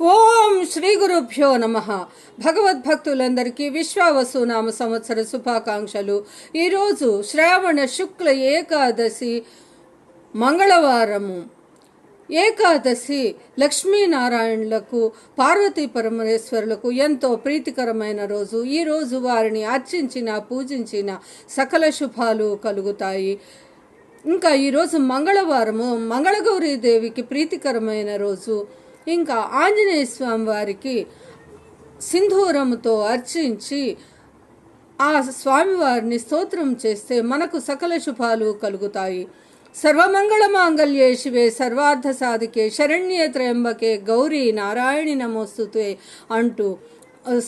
ఓం శ్రీ గురుభ్యో నమ. భగవద్భక్తులందరికీ విశ్వావసు నామ సంవత్సర శుభాకాంక్షలు. ఈరోజు శ్రావణ శుక్ల ఏకాదశి మంగళవారము. ఏకాదశి లక్ష్మీనారాయణులకు పార్వతీ పరమేశ్వరులకు ఎంతో ప్రీతికరమైన రోజు. ఈ రోజు వారిని అర్చించిన పూజించిన సకల శుభాలు కలుగుతాయి. ఇంకా ఈరోజు మంగళవారము. మంగళగౌరీ దేవికి ప్రీతికరమైన రోజు. ఇంకా ఆంజనేయ స్వామి వారికి సింధూరముతో అర్చించి ఆ స్వామివారిని స్తోత్రం చేస్తే మనకు సకల శుభాలు కలుగుతాయి. సర్వమంగళమాంగళ్యే శివే సర్వార్థ సాధికే శరణ్యే త్రయంబకే గౌరీ నారాయణి నమోస్తుతే అంటూ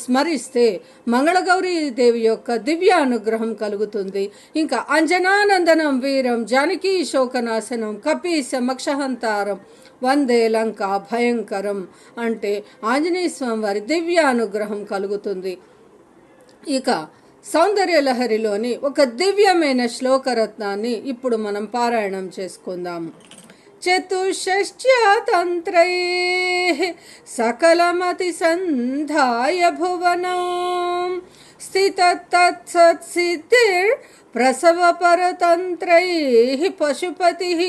స్మరిస్తే మంగళగౌరీ దేవి యొక్క దివ్య అనుగ్రహం కలుగుతుంది. ఇంకా అంజనానందనం వీరం జానకీ శోకనాశనం కపీశ మక్షహంతారం వందే లంక భయంకరం అంటే ఆంజనేయ స్వామి వారి దివ్య అనుగ్రహం కలుగుతుంది. ఇక సౌందర్యలహరిలోని ఒక దివ్యమైన శ్లోకరత్నాన్ని ఇప్పుడు మనం పారాయణం చేసుకుందాము. चतुष्षष्ट्यातन्त्रैः सकलमतिसन्धाय भुवनां स्थितत्तत्सत्सिद्धिर्प्रसवपरतन्त्रैः पशुपतिः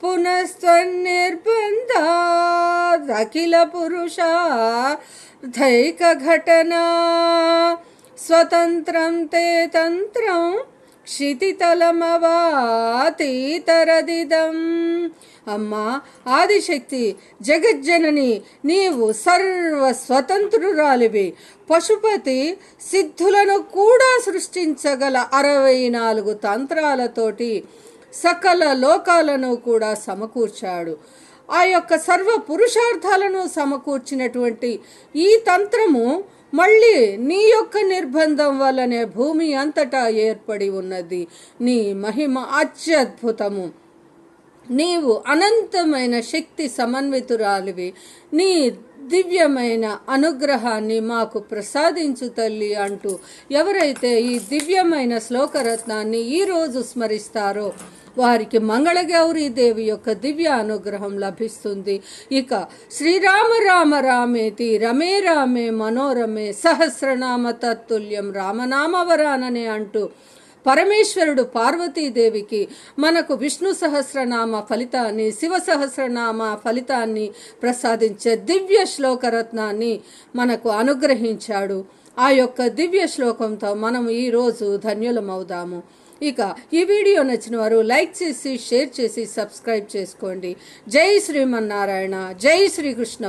पुनस्तन्निर्बन्धादखिलपुरुषाधैकघटना स्वतन्त्रं ते तन्त्रं క్షితితలమవాతీతరదిదం. అమ్మా ఆదిశక్తి జగజ్జనని నీవు సర్వ స్వతంత్రురాలివి పశుపతి సిద్ధులను కూడా సృష్టించగల అరవై నాలుగు తంత్రాలతోటి సకల లోకాలను కూడా సమకూర్చాడు. ఆ యొక్క సర్వ పురుషార్థాలను సమకూర్చినటువంటి ఈ తంత్రము మళ్ళీ నీ యొక్క నిర్బంధం వల్లనే భూమి అంతటా ఏర్పడి ఉన్నది. నీ మహిమ అత్యద్భుతము. నీవు అనంతమైన శక్తి సమన్వితురాలివి. నీ దివ్యమైన అనుగ్రహాన్ని మాకు ప్రసాదించు తల్లి అంటూ ఎవరైతే ఈ దివ్యమైన శ్లోకరత్నాన్ని ఈరోజు స్మరిస్తారో వారికి మంగళగౌరీ దేవి యొక్క దివ్య అనుగ్రహం లభిస్తుంది. ఇక శ్రీరామ రామ రామేతి రమే రామే మనోరమే సహస్రనామ తత్తుల్యం రామనామవరాననే అంటూ పరమేశ్వరుడు పార్వతీదేవికి మనకు విష్ణు సహస్రనామ ఫలితాన్ని శివ సహస్రనామ ఫలితాన్ని ప్రసాదించే దివ్య శ్లోకరత్నాన్ని మనకు అనుగ్రహించాడు. ఆ యొక్క దివ్య శ్లోకంతో మనం ఈరోజు ధన్యులమవుదాము. ఇక ఈ వీడియో నచ్చిన వారు లైక్ చేసి షేర్ చేసి సబ్స్క్రైబ్ చేసుకోండి. జై శ్రీమన్నారాయణ జై శ్రీకృష్ణ